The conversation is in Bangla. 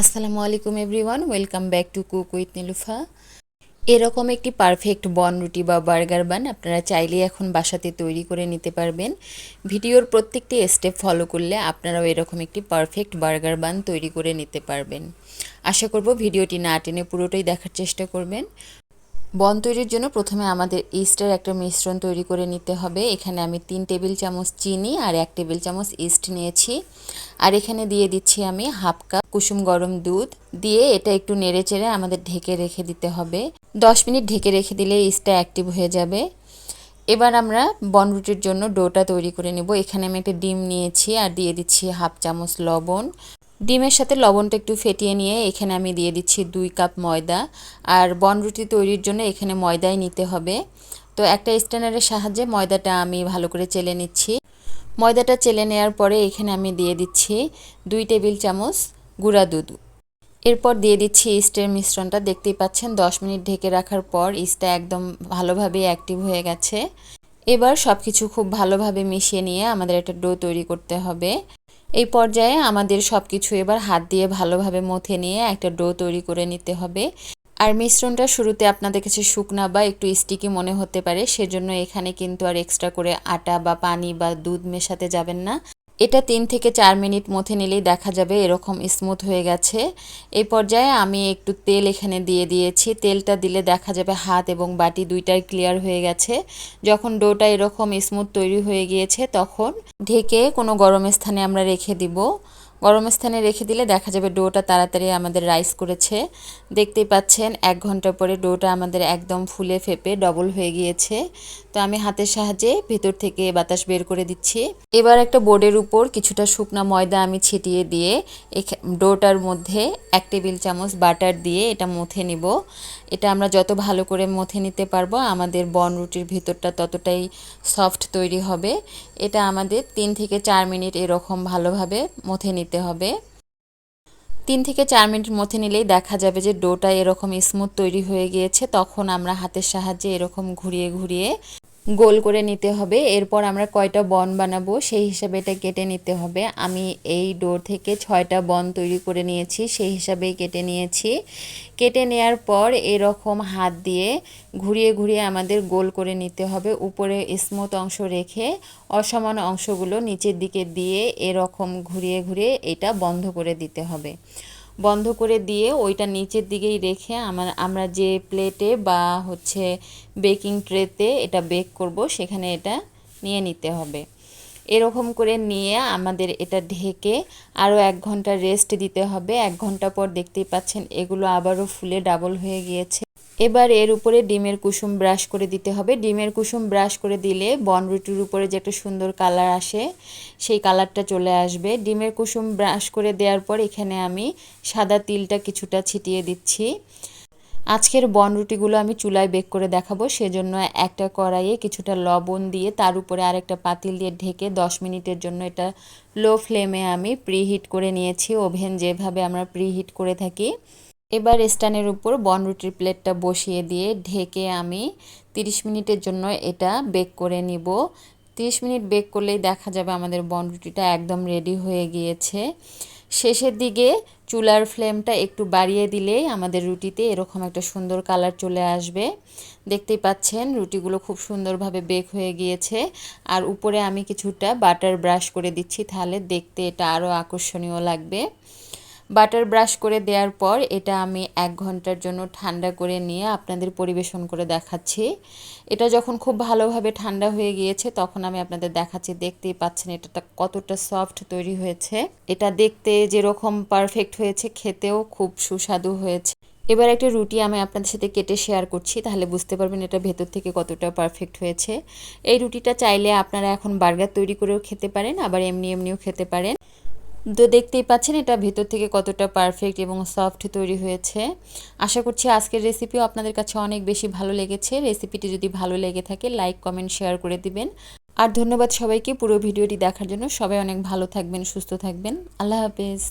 আসসালামু আলাইকুম everyone, welcome back to cook with Nilufa. এরকম একটি পারফেক্ট বন রুটি বা বার্গার বান আপনারা চাইলে এখন বাসাতে তৈরি করে নিতে পারবেন। ভিডিওর প্রত্যেকটি স্টেপ ফলো করলে আপনারাও এরকম একটি পারফেক্ট বার্গার বান তৈরি করে নিতে পারবেন। আশা করব ভিডিওটি না টেনে পুরোটাই দেখার চেষ্টা করবেন। বন তৈরির জন্য প্রথমে আমাদের ইস্টের একটা মিশ্রণ তৈরি করে নিতে হবে। এখানে আমি তিন টেবিল চামচ চিনি আর এক টেবিল চামচ ইস্ট নিয়েছি। আর এখানে দিয়ে দিচ্ছি আমি হাফ কাপ কুসুম গরম দুধ। দিয়ে এটা একটু নেড়ে চেড়ে আমাদের ঢেকে রেখে দিতে হবে। দশ মিনিট ঢেকে রেখে দিলে ইস্টটা অ্যাক্টিভ হয়ে যাবে। এবার আমরা বনরুটির জন্য ডোটা তৈরি করে নেব। এখানে আমি একটা ডিম নিয়েছি আর দিয়ে দিচ্ছি হাফ চামচ লবণ। ডিমের সাথে লবণটা একটু ফেটিয়ে নিয়ে এখানে আমি দিয়ে দিচ্ছি দুই কাপ ময়দা। আর বনরুটি তৈরির জন্য এখানে ময়দাই নিতে হবে। তো একটা স্ট্যান্ডারের সাহায্যে ময়দাটা আমি ভালো করে চেলে নিচ্ছি। ময়দাটা চেলে নেওয়ার পরে এখানে আমি দিয়ে দিচ্ছি দুই টেবিল চামচ গুঁড়া দুধ। এরপর দিয়ে দিচ্ছি ইস্টের মিশ্রণটা। দেখতেই পাচ্ছেন, দশ মিনিট ঢেকে রাখার পর ইস্টটা একদম ভালোভাবে অ্যাক্টিভ হয়ে গেছে। এবার সব কিছু খুব ভালোভাবে মিশিয়ে নিয়ে আমাদের একটা ডো তৈরি করতে হবে। এই পর্যায়ে আমাদের সব কিছু এবার হাত দিয়ে ভালোভাবে মথে নিয়ে একটা ডো তৈরি করে নিতে হবে। আর মিশ্রণটা শুরুতে আপনাদের কাছে শুকনা বা একটু স্টিকি মনে হতে পারে, সেজন্য এখানে কিন্তু আর এক্সট্রা করে আটা বা পানি বা দুধ মেশাতে যাবেন না। এটা তিন থেকে চার মিনিট মথে নিলেই দেখা যাবে এরকম স্মুথ হয়ে গেছে। এই পর্যায়ে আমি একটু তেল এখানে দিয়ে দিয়েছি। তেলটা দিলে দেখা যাবে হাত এবং বাটি দুইটাই ক্লিয়ার হয়ে গেছে। যখন ডোটা এরকম স্মুথ তৈরি হয়ে গিয়েছে, তখন ঢেকে কোনো গরম স্থানে আমরা রেখে দিব। গরম স্থানে রেখে দিলে দেখা যাবে ডোটা তাড়াতাড়ি আমাদের রাইস করেছে। দেখতেই পাচ্ছেন, এক ঘণ্টা পরে ডোটা আমাদের একদম ফুলে ফেপে ডবল হয়ে গিয়েছে। তো আমি হাতের সাহায্যে ভেতর থেকে বাতাস বের করে দিচ্ছি। এবার একটা বোর্ডের উপর কিছুটা শুকনা ময়দা আমি ছিটিয়ে দিয়ে ডোটার মধ্যে এক টেবিল চামচ বাটার দিয়ে এটা মথে নিব। এটা আমরা যত ভালো করে মথে নিতে পারব, আমাদের বন রুটির ভেতরটা ততটাই সফট তৈরি হবে। এটা আমাদের তিন থেকে চার মিনিট এরকম ভালোভাবে মথে নিতে হবে। তিন থেকে চার মিনিট মথে নিলেই দেখা যাবে যে ডোটা এরকম স্মুথ তৈরি হয়ে গিয়েছে, তখন আমরা হাতের সাহায্যে এরকম ঘুরিয়ে ঘুরিয়ে গোল করে নিতে হবে। এরপর আমরা কয়টা বন বানাবো সেই হিসাবে এটা কেটে নিতে হবে। আমি এই ডোর থেকে ছয়টা বন তৈরি করে নিয়েছি, সেই হিসাবেই কেটে নিয়েছি। কেটে নেয়ার পর এরকম হাত দিয়ে ঘুরিয়ে ঘুরিয়ে আমাদের গোল করে নিতে হবে। উপরে স্মুথ অংশ রেখে অসমান অংশগুলো নিচের দিকে দিয়ে এরকম ঘুরিয়ে ঘুরিয়ে এটা বন্ধ করে দিতে হবে। বন্ধ করে দিয়ে ওইটা নিচের দিকেই রেখে আমার, আমরা যে প্লেটে বা হচ্ছে বেকিং ট্রেতে এটা বেক করব, সেখানে এটা নিয়ে নিতে হবে। এরকম করে নিয়ে আমাদের এটা ঢেকে আরও এক ঘণ্টা রেস্ট দিতে হবে। এক ঘণ্টা পর দেখতেই পাচ্ছেন এগুলো আবারও ফুলে ডাবল হয়ে গিয়েছে। এবার এর উপরে ডিমের কুসুম ব্রাশ করে দিতে হবে। ডিমের কুসুম ব্রাশ করে দিলে বনরুটির উপরে যে একটা সুন্দর কালার আসে, সেই কালারটা চলে আসবে। ডিমের কুসুম ব্রাশ করে দেওয়ার পর এখানে আমি সাদা তিলটা কিছুটা ছিটিয়ে দিচ্ছি। আজকের বনরুটিগুলো আমি চুলায় বেক করে দেখাবো। সেজন্য একটা কড়াইয়ে কিছুটা লবণ দিয়ে তার উপরে আরেকটা পাতিল দিয়ে ঢেকে দশ মিনিটের জন্য এটা লো ফ্লেমে আমি প্রিহিট করে নিয়েছি। ওভেন যেভাবে আমরা প্রিহিট করে থাকি এবার স্ট্যান্ডের উপর বনরুটির প্লেটটা বসিয়ে দিয়ে ঢেকে আমি 30 মিনিটের জন্য এটা বেক করে নিব। 30 মিনিট বেক করলেই দেখা যাবে আমাদের বনরুটিটা একদম রেডি হয়ে গিয়েছে। শেষের দিকে চুলার ফ্লেমটা একটু বাড়িয়ে দিলেই আমাদের রুটিতে এরকম একটা সুন্দর কালার চলে আসবে। দেখতেই পাচ্ছেন রুটিগুলো খুব সুন্দরভাবে বেক হয়ে গিয়েছে। আর উপরে আমি কিছুটা বাটার ব্রাশ করে দিচ্ছি, তাহলে দেখতে এটা আরও আকর্ষণীয় লাগবে। বাটার ব্রাশ করে দেওয়ার পর এটা আমি এক ঘণ্টার জন্য ঠান্ডা করে নিয়ে আপনাদের পরিবেশন করে দেখাচ্ছি। এটা যখন খুব ভালোভাবে ঠান্ডা হয়ে গিয়েছে, তখন আমি আপনাদের দেখাচ্ছি। দেখতেই পাচ্ছেন এটা কতটা সফট তৈরি হয়েছে। এটা দেখতে যেরকম পারফেক্ট হয়েছে, খেতেও খুব সুস্বাদু হয়েছে। এবার একটা রুটি আমি আপনাদের সাথে কেটে শেয়ার করছি, তাহলে বুঝতে পারবেন এটা ভেতর থেকে কতটা পারফেক্ট হয়েছে। এই রুটিটা চাইলে আপনারা এখন বার্গার তৈরি করেও খেতে পারেন, আবার এমনি এমনিও খেতে পারেন। তো দেখতেই পাচ্ছেন এটা ভেতর থেকে কতটা পারফেক্ট এবং সফট তৈরি হয়েছে। আশা করছি আজকের রেসিপিও আপনাদের কাছে অনেক বেশি ভালো লেগেছে। রেসিপিটি যদি ভালো লেগে থাকে লাইক কমেন্ট শেয়ার করে দিবেন। আর ধন্যবাদ সবাইকে পুরো ভিডিওটি দেখার জন্য। সবাই অনেক ভালো থাকবেন, সুস্থ থাকবেন। আল্লাহ হাফেজ।